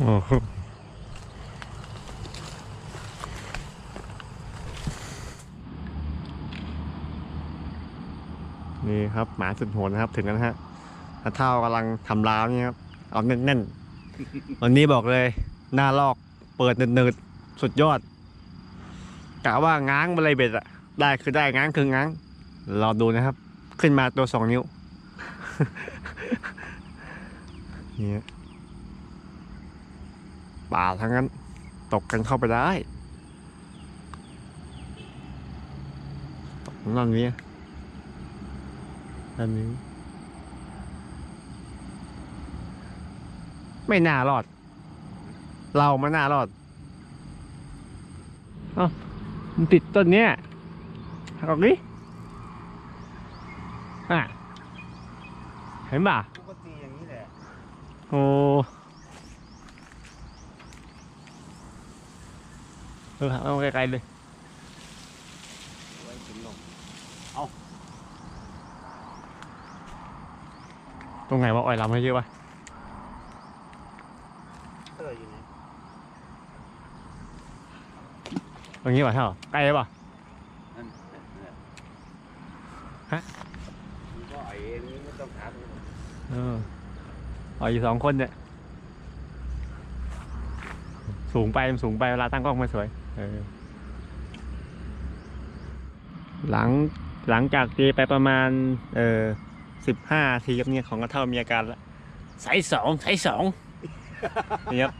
นี่ครับ หมาสุดโหดนะครับ ถึงแล้วนะฮะอาเท่ากำลังทำราวนี่ครับ เอาแน่นๆ วันนี้บอกเลย หน้าลอก เปิดเนิดๆสุดยอดกะว่าง้างมาเลยเบ็ดอะได้คือได้ง้างคือง้าง รอดูนะครับ ขึ้นมาตัวสองนิ้ว เนี่ย ป่าทั้งนั้น ตกกันเข้าไปได้ ตกนั่นนี้อันนี้ ไม่น่ารอด เราไม่น่ารอดเอ้ามันติดต้นเนี้ยหักออกดิอะ เห็นป่ะปกติอย่างนี้แหละโอ้ เออเอาไกลๆเลยไว้ถึงลมตรงไหนว่าอ่อยลำให้เยอะวะเอออยู่ไหนตรงนี้วะเท่าใกล้ป่ะนั่นนั่นนั่นฮะมันก็ไอ้เองนี่ไม่ต้องถามเอออ่อยอยู่สองคนเนี่ยสูงไปมันสูงไปเวลาตั้งกล้องไม่สวยเออ หลังหลังจากตีไปประมาณ เออสิบห้าทีครับเนี่ยของกระเท่ามีอาการละไซส์สองไซส์สองนี่ครับ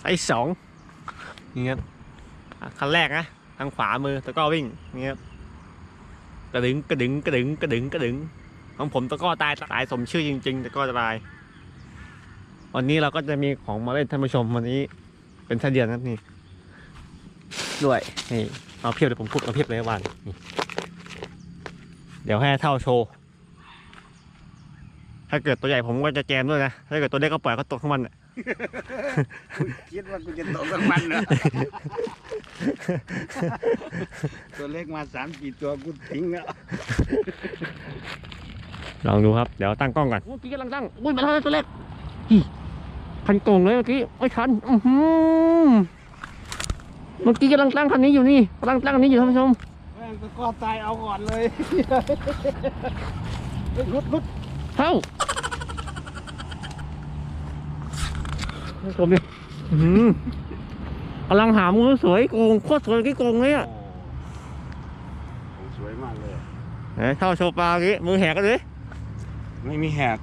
ไซส์สองนี่ครับคันแรกนะทางขวามือตะก้อวิ่งนี่ครับกระดึงกระดึงกระดึงกระดึงกระดึงของผมตะก้อตายตายสมชื่อจริงๆตะก้อจะตายวันนี้เราก็จะมีของมาเล่นท่านผู้ชมวันนี้ เป็นไส้เดือนนะครับนี่ ด้วยนี่เอาเพียบเลยผมพูดเอาเพียบเลยวันนี่เดี๋ยวให้เท่าโชว์ถ้าเกิดตัวใหญ่ผมก็จะแจมด้วยนะ ถ้าเกิดตัวเล็กก็ปล่อยเขาตกข้างมันน่ะกูคิดว่ากูจะตกกับมันเหรอตัวเล็กมาสามกี่ตัวกูทิ้งแล้วลองดูครับ เดี๋ยวตั้งกล้องก่อนเมื่อกี้กำลังตั้งอุ้ยมาแล้วตัวเล็กอี คันโกงเลยเมื่อกี้ไม่ทันอือหือเมื่อกี้กำลังตั้งคันนี้อยู่นี่กำลังตั้งอันนี้อยู่ท่านผู้ชมแม่งตะกร้อตายเอาก่อนเลยเฮ้ยรุดรุดเท่าท่านผู้ชมดิอื้อหือกำลังหามือสวยโกงโคตรสวยเมื่อกี้โกงเลยอะโอ้สวยมากเลยไหนเท่าโชว์ปลาเมื่อกี้มือแหกกันเลยไม่มีแหก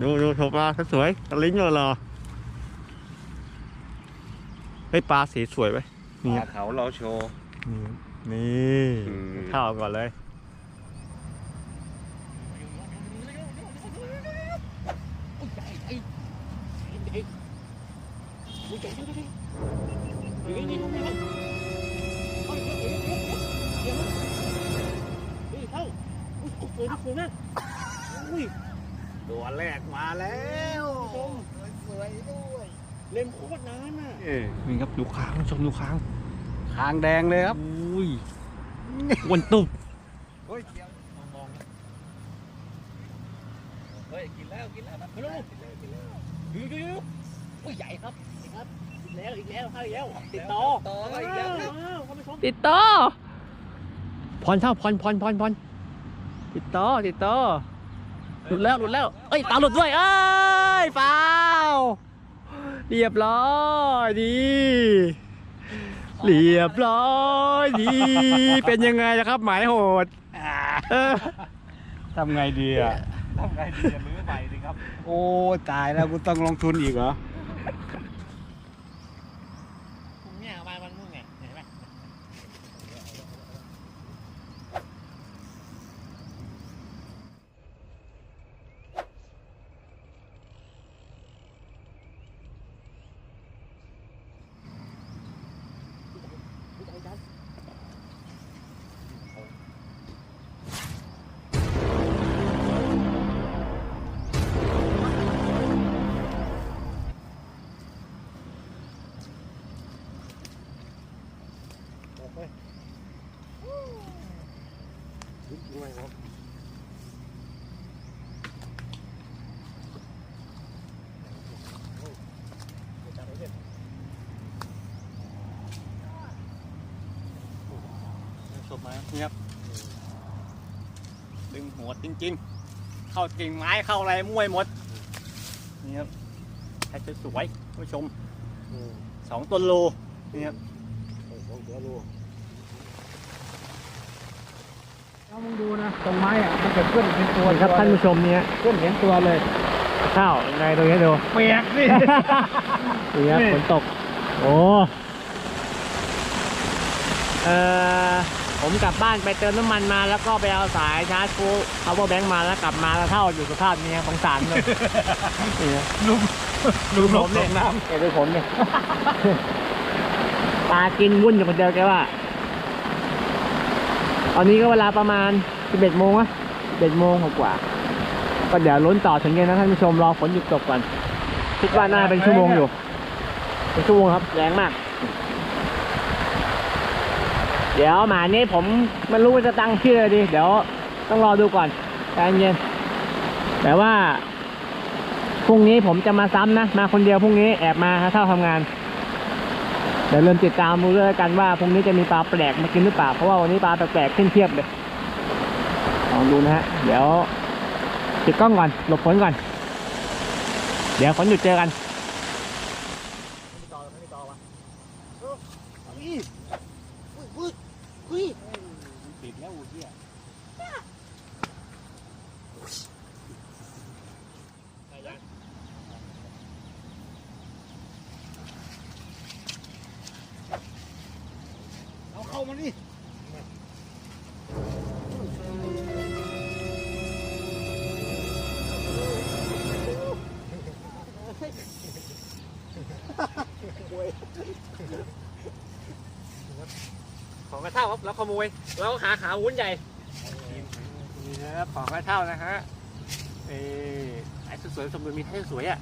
ดูดูโชว์ปลาสวยๆตะลิ้นรอเฮ้ยปลาสีสวยไปปลาเขาเราโชว์ นี่อืม เข้าก่อนเลย ตัวแรกมาแล้ว สวยด้วย เล่นโคตรนานอะเออนี่ครับดูค้างชมดูค้างคางแดงเลยครับอุ้ยวันตุบเฮ้ยเดี๋ยวมองเฮ้ยกินแล้วกินแล้วไปเลยยูยูยูอุ้ยใหญ่ครับนี่ครับอีกแล้วอีกแล้วให้แล้วติดต่อต่ออีกแล้วติดต่อพรเท่าพรพรพรพรติดต่อติดต่อหลุดแล้วหลุดแล้วเอ้ยตาหลุดด้วยเอ้ยฟาว เรียบร้อยดีเรียบร้อยดี เป็นยังไงนะครับ หมายโหดเออทำไงดีอะทำไงดีอะรื้อใหม่ดิครับ โอ้ ตายแล้วกูต้องลงทุนอีกเหรอ นี่ครับดึงหัวจริงๆ เข้ากิ่งไม้เข้าอะไรมั่วยหมด นี่ครับแค่จะสวยๆผู้ชมอืมสองต้นโล นี่ครับโอ้โหเดี๋ยวดูแล้วมึงดูนะตรงไม้อะมันจะขึ้นเป็นตัวนี่ครับท่านผู้ชมเนี่ยขึ้นเห็นตัวเลยข้าวยังไงตรงนี้ดูเปียกสินี่ครับนี่ฝนตก โอ้เอ่อ ผมกลับบ้านไปเติมน้ำมันมาแล้วก็ไปเอาสายชาร์จฟู power bank มาแล้วกลับมาแล้วเท่าอยู่สภาพนี้ครับสงสารเลยนี่นะลุมดูผมเนี่ยเอ้ดูผมเนี่ยปลากินวุ่นอยู่คนเดียวแกว่าตอนนี้ก็เวลาประมาณ 11โมงอะ11โมงกว่าๆก็เดี๋ยวลุ้นต่อถึงเย็นนะท่านผู้ชมรอฝนหยุดตกก่อน คิดว่าน่าเป็นชั่วโมงอยู่ เป็นชั่วโมงครับแรงมาก เดี๋ยวหมานี้ผมไม่รู้ว่าจะตั้งชื่ออะไรดี เดี๋ยวต้องรอดูก่อนใจเย็นแต่ว่าพรุ่งนี้ผมจะมาซ้ำนะ มาคนเดียวพรุ่งนี้แอบมาเท่าทำงาน เดี๋ยวเริ่มติดตามดูด้วยกันว่าพรุ่งนี้จะมีปลาแปลกมากินหรือเปล่า เพราะว่าวันนี้ปลาแปลกๆขึ้นเทียบเลยลองดูนะฮะ เดี๋ยวติดกล้องก่อน หลบฝนก่อน เดี๋ยวฝนหยุดเจอกัน ติดแล้วอูเที่ยเอาเข้า มาดิของกระเท่าครับแล้วขโมยแล้วหาขาวุ้นใหญ่นี่นะครับของกระเท่านะฮะเออไอ้สวยๆสมบูรณ์มีแท่สวยอะ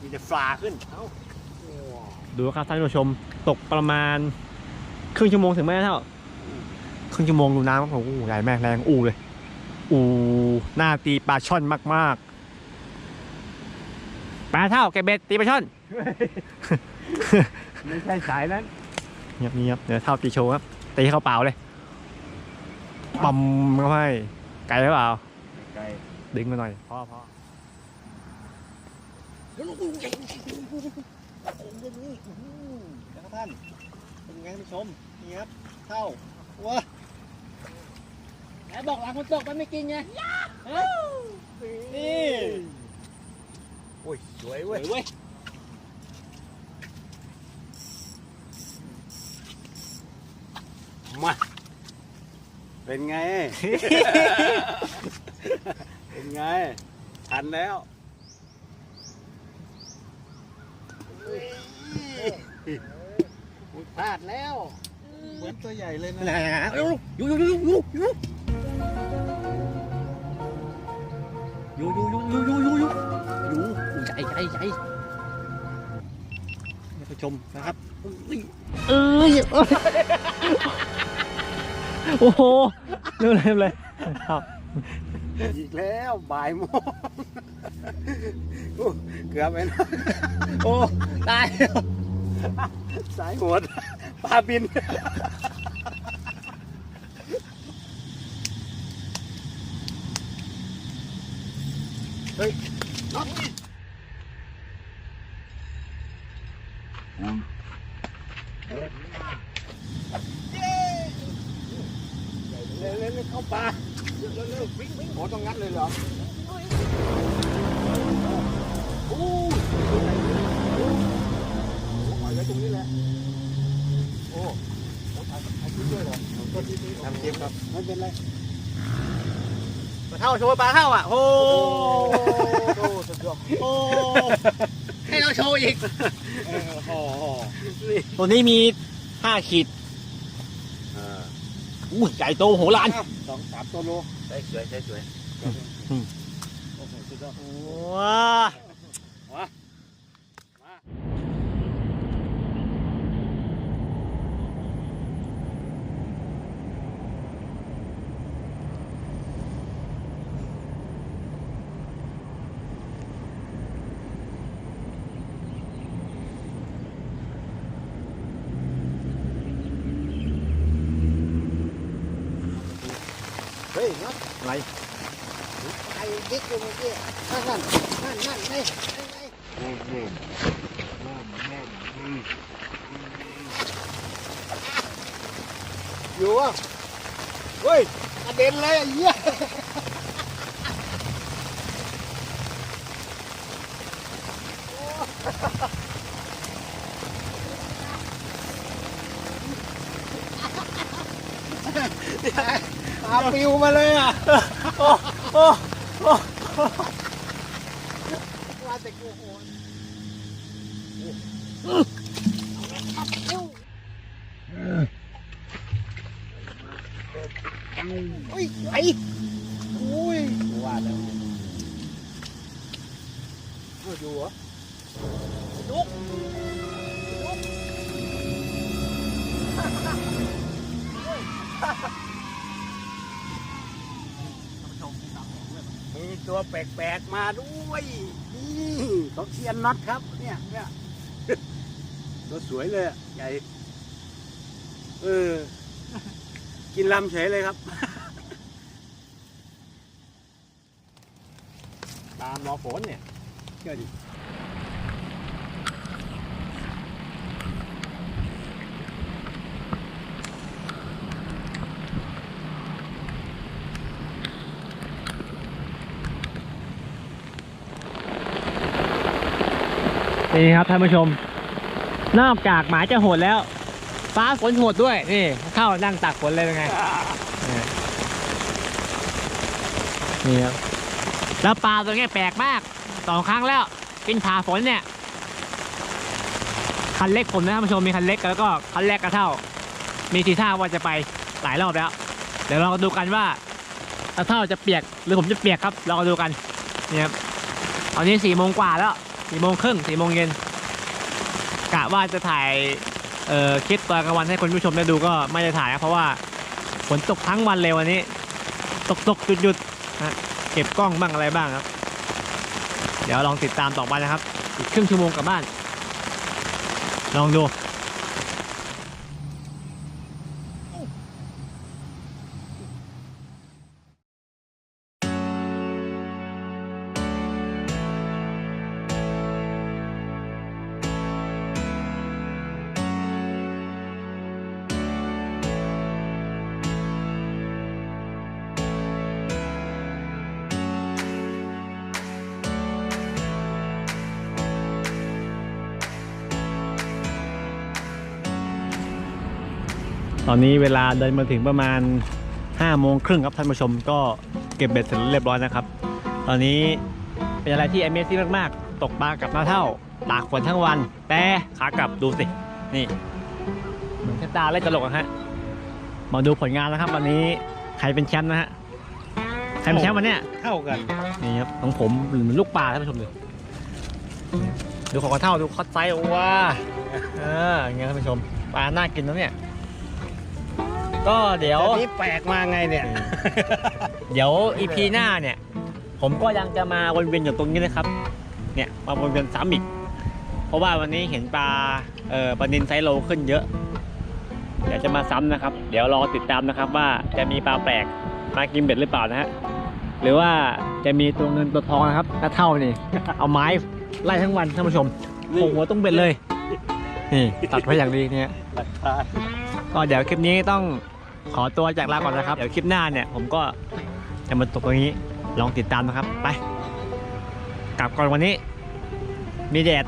มีแต่ฟลาขึ้นดูครับท่านผู้ชมตกประมาณ ครึ่งชั่วโมงถึงไหมเท่าครึ่งชั่วโมงดูน้ำโอ้โหใหญ่แม่งแรงอูเลย อูหน้าตีปลาช่อนมากๆปลาเท่าแกเบ็ดตีปลาช่อน ไม่ใช่สายนั้นเงียบเงียบเดี๋ยวเท่าตีโชว์ครับตีให้เขาเปล่าเลยปั๊มเข้าให้ไกลหรือเปล่าไกลดึงมาหน่อยพอพอเดี๋ยวลูกใหญ่เรื่องนี้อื้อหือนะครับท่านเป็น ไงท่านผู้ชมนี่ครับเข้าวัวไหนบอกหลังคนตกมันไม่กินไงนี่โอ้ยสวยเว้ยเว้ยมา เป็นไง เป็นไง ทันแล้วอุ๊ย พลาดแล้ว เหมือนตัวใหญ่เลยนะนะอยู่อยู่อยู่อยู่อยู่อยู่อยู่อยู่อยู่อยู่อยู่อยู่อยู่ใหญ่ใหญ่ใหญ่ท่านผู้ชมนะครับอุ้ยเอ้ยเอ้ยโอ้โหเร็วเลยเลยครับอีกแล้วบ่ายโมงโอ้เกือบไปนะโอ้ตายแล้ว สายหัวปลาบิน เฮ้ยน็อตเย้เร็วเร็วเร็วเข้าปลาเร็วเร็วเร็ววิ่งวิ่งโอ้ต้องงัดเลยเหรอโอ้ นี้แหละ โอ้เราถ่ายถ่ายคลิปด้วยเหรอก็ที่นี่ทำคลิปครับ ไม่เป็นไรปลาเท่าโชว์ปลาเท่าอะ โอ้โอ้สุดยอดโอ้ให้เราโชว์อีกโอ้โหตัวนี้มีห้าขีดอ่าอุ้ยใหญ่โตโหฬารสองสามตัวโลใช้สวยใช้สวยโอ้โหสุดยอดว้า ฮ้ยนัดอะไรไอ้ดิ๊กอยู่เมื่อกี้นั่นนั่นนั่นนั่นนี่นี่อยู่อะเฮ้ยกระเด็นเลยไอ้เหี้ยป ลาปิวมาเลยอะโอ้โอ้โอ้ว่าแต่กูโหนอุ้ยไอ้อุ้ยว่าแล้วเอาอยู่เหรอ แปลกๆมาด้วยนี่ของเซียนน็อตครับ เนี่ยเนี่ยตัวสวยเลยใหญ่เออ กินลำเฉยเลยครับ ตามรอฝนเนี่ยเชื่อดิ นี่ครับท่านผู้ชม นอกจากหมาจะโหดแล้ว ฟ้าฝนโหดด้วยนี่เข้านั่งตักฝนเลยเป็นไงนี่ครับแล้วปลาตัวนี้แปลกมากสองครั้งแล้ว กินผ่าฝนเนี่ย คันเล็กผมนะท่านผู้ชมมีคันเล็กแล้วก็คันแรกกระเท่า มีทีท่าว่าจะไปหลายรอบแล้ว เดี๋ยวเราดูกันว่ากระเท่าจะเปียกหรือผมจะเปียกครับเราดูกันนี่ครับตอนนี้สี่โมงกว่าแล้ว สี่โมงครึ่งสี่โมงเย็นกะว่าจะถ่ายเอ่อคลิปตอนกลางวันให้คุณผู้ชมได้ดูก็ไม่ได้ถ่ายนะเพราะว่าฝนตกทั้งวันเลยวันนี้ ตกตกหยุดหยุดฮะเก็บกล้องบ้างอะไรบ้างครับ เดี๋ยวลองติดตามต่อไปนะครับ อีกครึ่งชั่วโมงกลับบ้าน ลองดู ตอนนี้เวลาเดินมาถึงประมาณ5โมงครึ่งครับท่านผู้ชมก็เก็บเบ็ดเสร็จเรียบร้อยนะครับ ตอนนี้เป็นอะไรที่ Amazing มาก ๆ ตกปลากับน้าเท่า ตากฝนทั้งวัน แต่ขากลับดูสิ นี่เหมือนชะตาเล่นตลกอะฮะ มาดูผลงานแล้วครับ วันนี้ใครเป็นแชมป์นะฮะ ใครเป็นแชมป์วันเนี้ยเท่ากัน นี่ครับของผมเหมือนลูกปลาท่านผู้ชมดูดูของกระเท่าดูคอดไซส์ว้าเอออย่างเงี้ยท่านผู้ชมปลาน่ากินนะเนี่ย ก็เดี๋ยว แต่นี่แปลกมาไงเนี่ย เดี๋ยวอีพีหน้าเนี่ย ผมก็ยังจะมาวนเวียนอยู่ตรงนี้นะครับ เนี่ยมาวนเวียนซ้ำอีก เพราะว่าวันนี้เห็นปลาเอ่อปลานินไซส์โลขึ้นเยอะ เดี๋ยวจะมาซ้ำนะครับ เดี๋ยวรอติดตามนะครับว่าจะมีปลาแปลกมากินเบ็ดหรือเปล่านะฮะหรือว่าจะมีตัวเงินตัวทองนะครับถ้าเท่านี่ เอาไม้ไล่ทั้งวันท่านผู้ชมนี่โผล่หัวต้องเบ็ดเลยนี่ตัดไว้อย่างดีเนี่ยหลักฐานก็เดี๋ยวคลิปนี้ต้อง ขอตัวจากลาก่อนนะครับ เดี๋ยวคลิปหน้าเนี่ย ผมก็จะมาตกตรงนี้ ลองติดตามนะครับ ไป กลับก่อนวันนี้ มีแดด